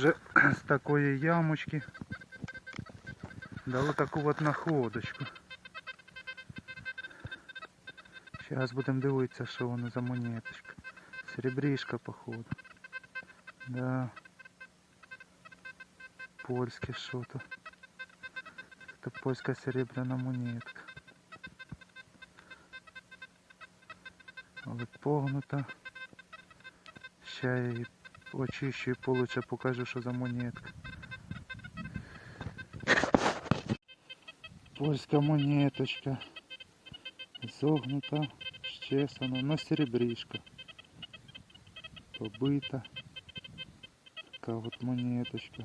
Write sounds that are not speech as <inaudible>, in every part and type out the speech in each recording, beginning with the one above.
вже <clears throat> з такої ямочки дали таку от находочку. Зараз будемо дивитися, що воно за монеточка. Серебришка, походу. Да. Польське що-то. Це польська серебряна монетка. Але погнута. Ще я її очищу і получше покажу, що за монетка. Польська монеточка. Зогнута, щесана, но серебришка. Побита. Така от монеточка.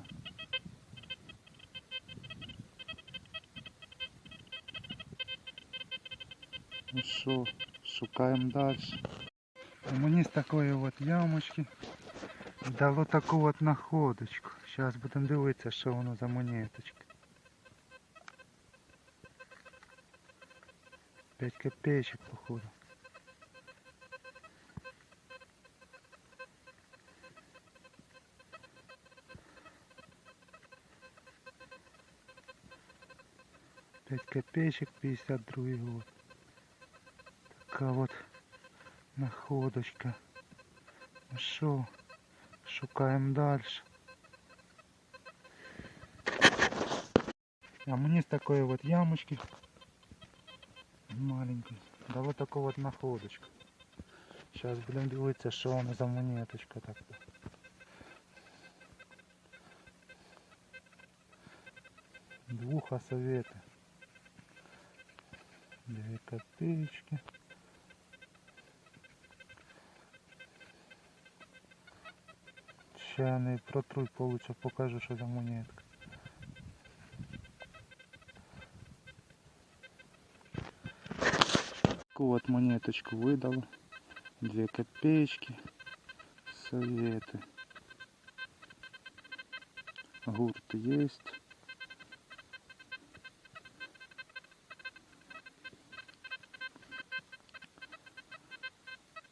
Ну що, шукаємо далі. Мені з такої от ямочки дало таку от находочку. Зараз будемо дивитися, що воно за монеточка. 5 копеечек, походу. Пять копеечек, 52 год. Такая вот находочка. Ну що, шукаємо далі. А мені з такої от ямочки маленькой дало таку от находочку. Зараз будемо дивитися, що воно за монеточка така. Двуха советы. Две копеечки. Ще я не протру получше покажу, що за монетка. Вот монеточку выдал. Две копеечки. Советы. Гурт есть.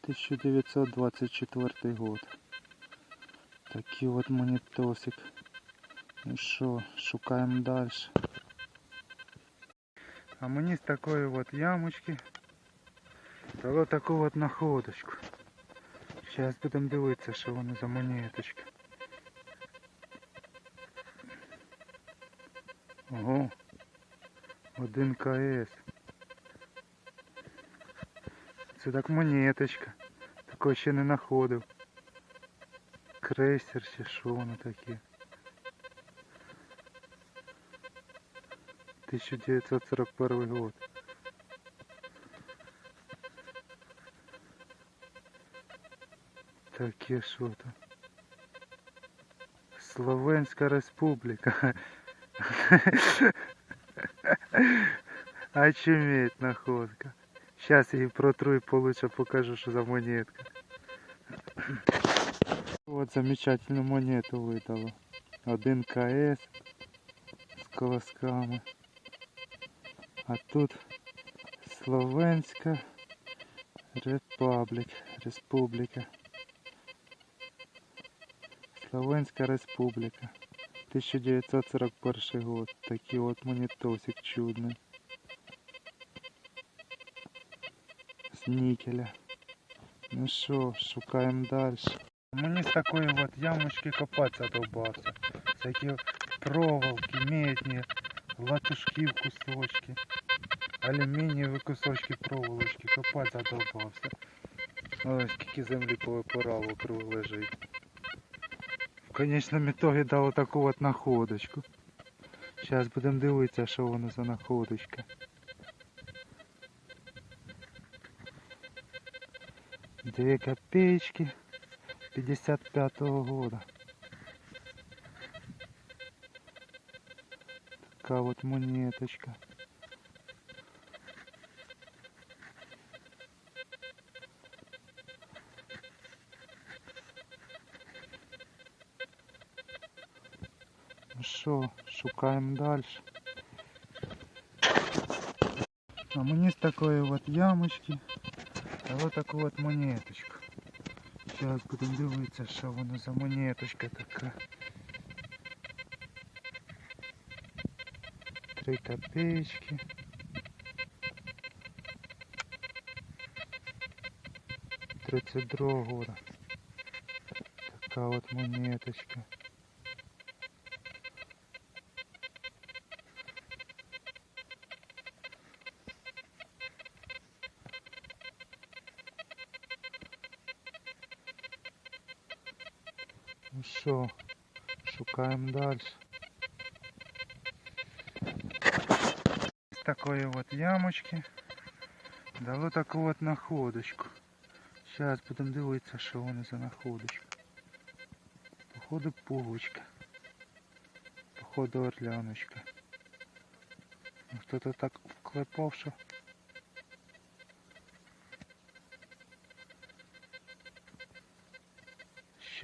Тысяча девятьсот двадцать четвертый год. Такий от монетосик. Ну що, шукаємо далі. А мені з такої от ямочки дало таку от находочку. Зараз будемо дивитися, що воно за монеточка. Ого. Один КС. Це так монеточка. Такого ще не знаходив. Крейсер чи що воно таке. 1941 год. Таке що то. Словенська республіка. <laughs> Очуметь находка. Сейчас я її протру і получше покажу, що за монетка. Вот замечательную монету выдало. Один КС з колосками. А тут Словенська Репаблік. Республіка. Словенська Республіка. 1941 год. Такий от монетосик чудний. З нікеля. Ну що, шукаємо далі. Мені з такої от ямочки копатися довбався. Всякі проволоки, медні, латушки в кусочки, алюмінієві кусочки проволочки. Копати задовбався. Ой, скільки землі повипирало вокруг лежить. В конечному ітогі дало таку от находочку. Зараз будемо дивитися, що воно за находочка. Две копеечки 55-го года. Такая вот монеточка. Ну що, шукаємо далі. А мені з такої от ямочки дало таку от монеточку. Зараз будемо дивитися, що воно за монеточка така. Три копеечки. Тридцать года. Така от монеточка. шукаємо далі. З такої от ямочки дало таку от находочку. Зараз будемо дивитися, що вони за находочка. Походу пуговичка. Походу орляночка. Ну, Хто-то так вклепав, що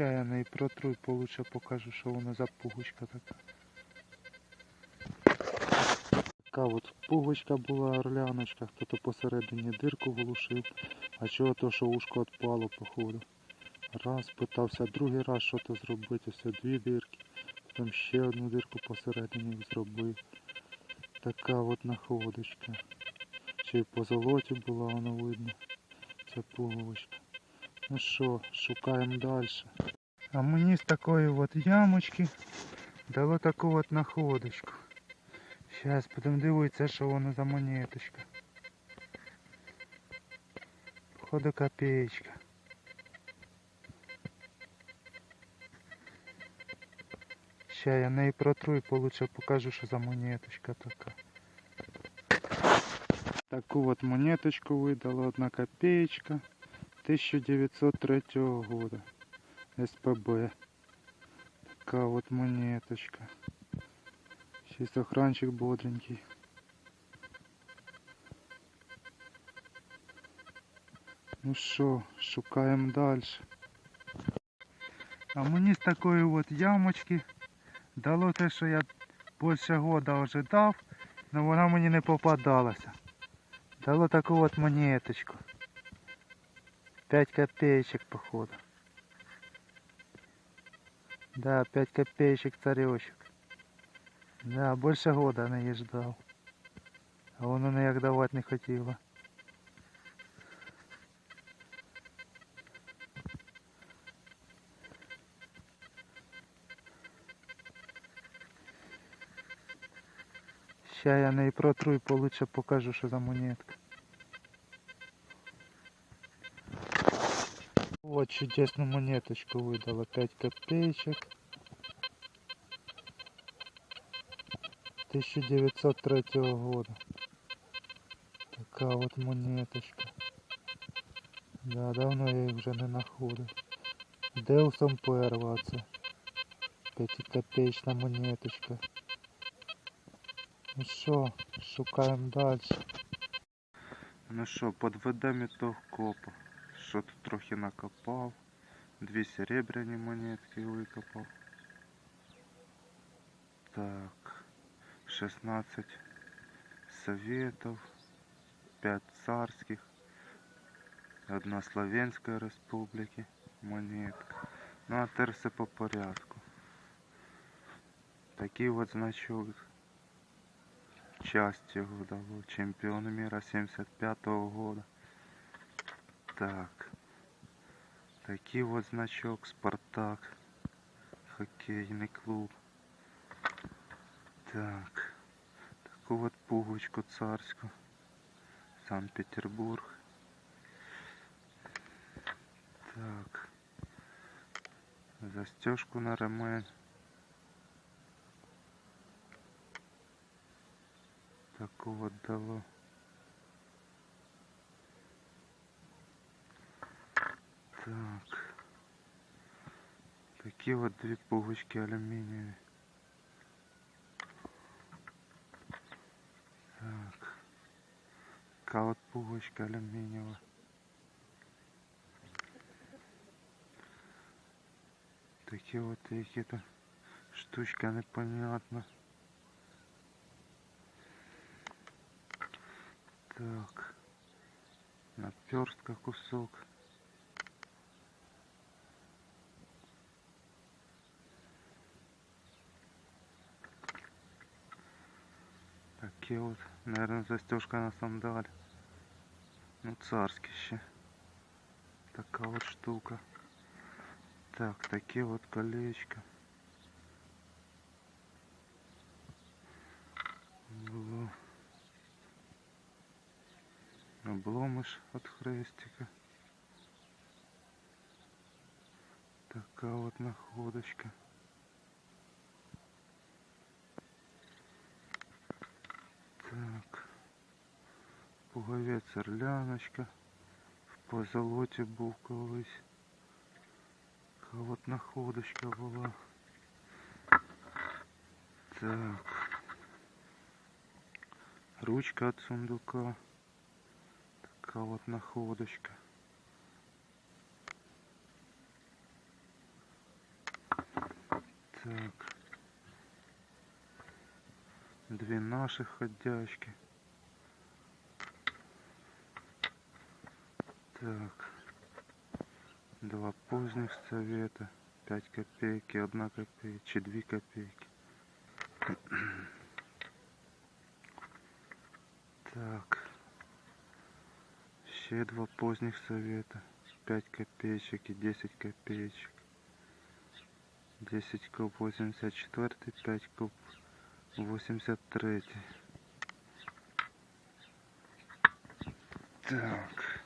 Ща я неї протру і получше покажу, що вона за пуговичка така. Така от пуговичка була орляночка, хто-то посередині дирку влушив, а чого то, що ушко відпало, походу. Раз питався, другий раз що то зробити, все дві дирки, потім ще одну дирку посередині зробив. Така от находочка. Й по золоті була, воно видно. Ця пуговичка. Ну що, шукаємо далі. А мені з такої от ямочки дало таку от находочку. Зараз будемо дивитися, що воно за монеточка. Походу копеечка. Ща я неї протру і получше покажу, що за монеточка така. Таку от монеточку видала одна копеечка 1903 года. СПБ. Така от монеточка. Ще й сохранчик бодренький. Ну що, шукаємо далі. А мені з такої от ямочки дало те, що я більше года ожидав, але вона мені не попадалася. Дало таку от монеточку. 5 копеечек походу. Да, 5 копеечек царечек. Да, больше года не її ждав. А воно ніяк давати не хотіло. Ща я неї протру і получше покажу, що за монетка. чудесную монеточку выдала. 5 копеечек. 1903 года. Такая вот монеточка. Да, давно я її вже не знаходив. Деусом перва це. 5-копеечна монеточка. Ну що, шукаємо далі. Ну що, подведемо ітог копа. Що тут трохи накопав. Дві серебряні монетки викопав. Так. 16 советов. 5 царских. Одна Словенської республіки. Монетка. Ну а тепер все по порядку. Такий от значок. Часть його дало. Чемпіон мира 75-го года. Так. Такий вот значок Спартак. Хоккейний клуб. Так. Таку вот пуговичку царську. Санкт-Петербург. Так. Застежку на ремень. Таку вот дало. Так. Такі от дві пуговички алюмінієві. Так. Така от пуговичка алюмінієва. Такі от які-то штучка непонятна. Так. Наперстка кусок. такі от, наверное, застежка на сандаль. Ну, царські ще. Така от штука. Так, такі от колечко. Було. Обломиш от хрестика. Така от находочка. Так. Пуговець орляночка. В позолоті був колись. От находочка була. Так. Ручка от сундука. Така от находочка. Так. Две наших ходячки. Так. Два поздних совета. 5 копейки, 1 копейка, чи 2 копейки. Так. Ще два поздних совета. 5 копеечек и 10 копеечек. 10 куб 84, 5 куб 83. Так.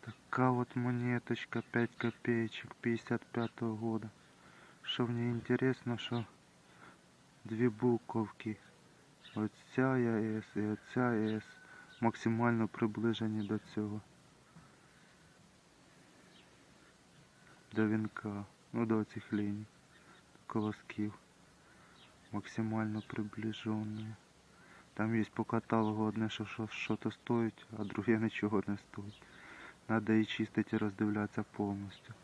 Така вот монеточка 5 копеечек 55 года. Що мені інтересно, що дві буковки. Оця я С і оця С максимально приближені до цього. До вінка. Ну до цих ліній. Колосків. Максимально приближені. Там є по каталогу одне, що що- що-то стоїть, а друге <laughs> нічого не стоїть. Надо і чистити і роздивлятися повністю.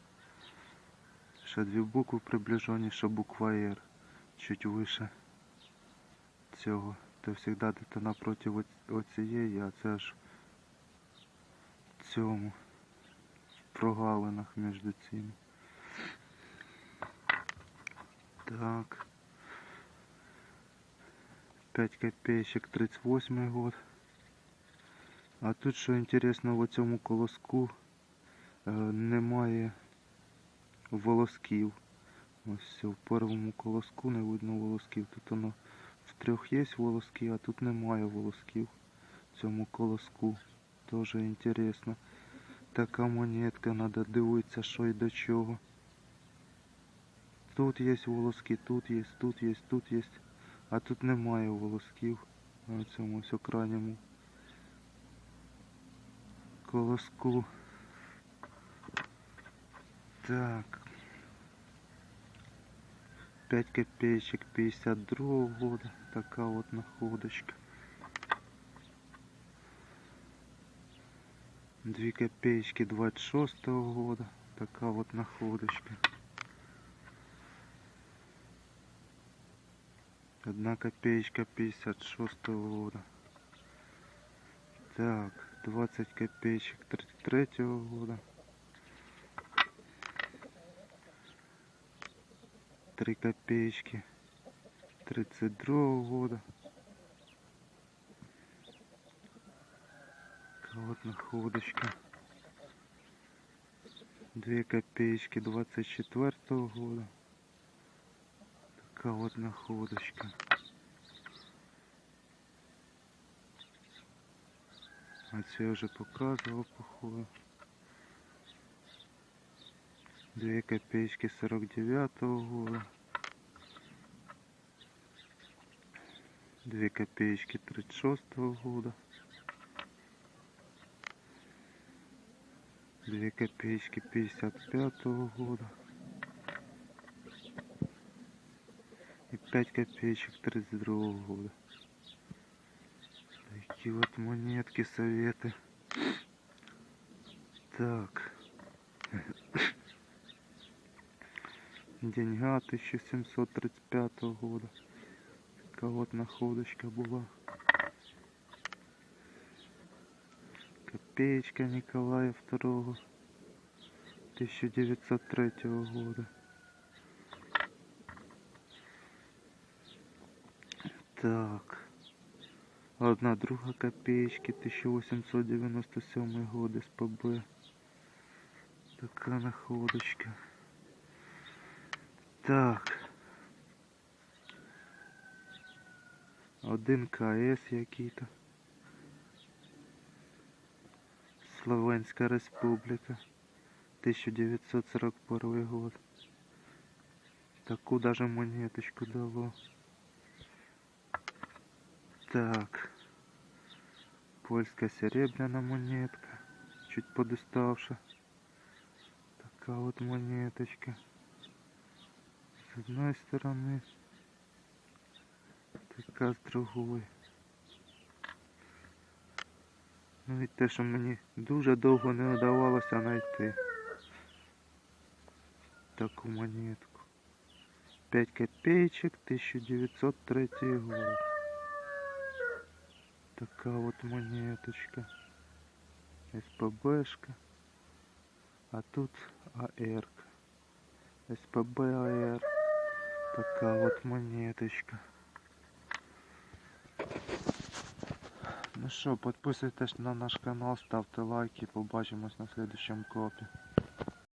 Ще дві букви приближені, що буква R. Чуть вище цього. То завжди де-то напроти оцієї, а це ж цьому. Прогалинах між цими. Так. 5 копеечек 38 год. А тут що інтересно в цьому колоску е, немає волосків. Ось все, в першому колоску не видно волосків. Тут воно в трьох є волоски, а тут немає волосків в цьому колоску. Тоже інтересно. Така монетка, треба дивитися, що і до чого. Тут є волоски, тут є, тут є, тут є. А тут немає волосків на цьому ось крайньому колоску. Так. 5 копеечек 52 года. Такая вот находочка. 2 копеечки 26 года. Такая вот находочка. Одна копеечка 56 года. Так, 20 копеечек 33 года. 3 копеечки 32 года. Вот находочка. 2 копеечки 24 года. Такая вот находочка. А це я вже показував, походу. 2 копеечки 49 года. 2 копеечки 36 года. 2 копеечки 55 года. 5 копеечек 32 года. Такие вот монетки, советы. Так. Деньга 1735 года. Такая вот находочка была. Копеечка Николая II 1903 года. Так. Одна друга копеечки 1897 год СПБ. Така находочка. Так. Один КС який-то. Словенська Республіка. 1941 год. Таку даже монеточку дало. Так. Польская серебряная монетка. Чуть подуставшая. Такая вот монеточка. С одной стороны. Така з другої. Ну і те, що мені дуже довго не вдавалося знайти таку монетку. 5 копеечек 1903 год. Така вот монеточка. СПБшка. А тут АР. СПБ АР. Така вот монеточка. Ну що, підписуйтесь на наш канал, ставте лайки, побачимось на следующем копі.